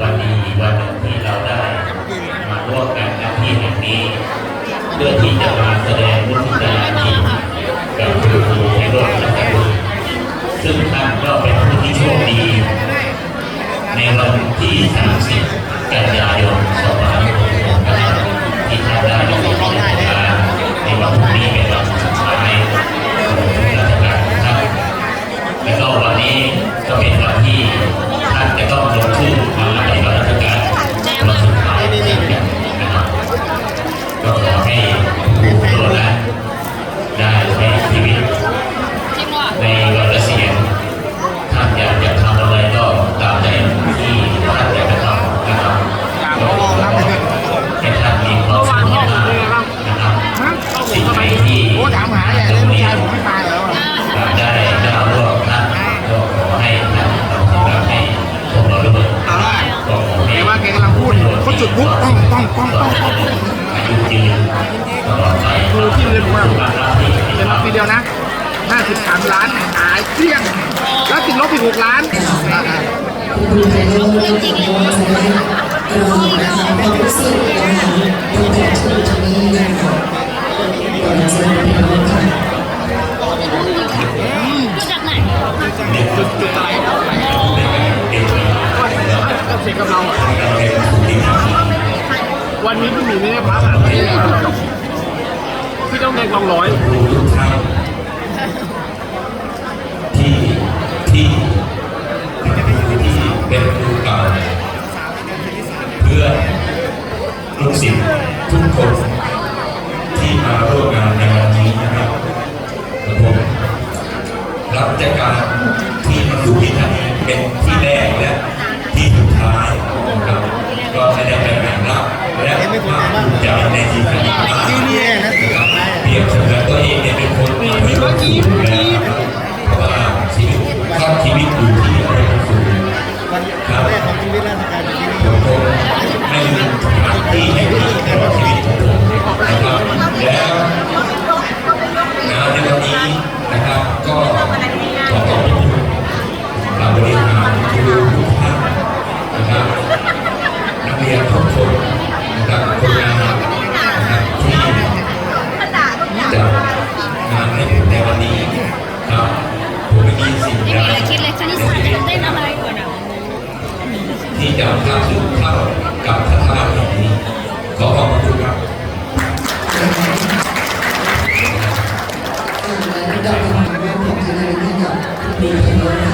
วันนี้อีกวันหนึ่งที่เราได้มาร่วมกันณที่แห่งนี้ เพื่อที่จะมาแสดงมุทิตาจิตกับครูครูในร่วมกันซึ่งท่านก็เป็นผู้ที่โชคดี ในวันที่ 30 กันยายน จุดปุ๊บป้องป้องป้งป้องป้งอายุยืนตลอดไปดูที่เรียนว่าจะรับทีเดียวนะ 53 ล้านหายเกลี้ยง แล้วติดลบอีก6ล้านจุดจุดอะไรก็เสียกับเรา วันนี้พี่หมีไม่ได้พักอะพี่ต้องแดงกองร้อยที่ที่ที่เป็นครูเก่าเพื่อนลูกศิษย์ทุกคนที่มาร่วมงานในวันนี้นะครับผมรับราชการที่มาอยู่ที่ท่เป็นที่แรกและที่สุดท้ายครับก็ไม่ได้เป็ นการรับและภาคภูมิใจในที่ทำงานที่นี่นะเปรียบเสมือนตัวเองเนี่ยเป็นคนที่มีความสุขอยู่แล้วครับเพราะว่าชีวิตครอบชีวิตอยู่ที่อารมณ์สูงครับแรกของชีวิตราชการ จะงานให้ผมในวันนี้ครับผมไม่มีสิ่งใดไม่คิดเลยคณิตศาสตร์จะเต้นอะไรก่อนอะที่จะทำสู่เข้ากับพระธาตุแห่งนี้ขอขอบคุณครับและดอกไม้ของคณะให้กับคุณครูไท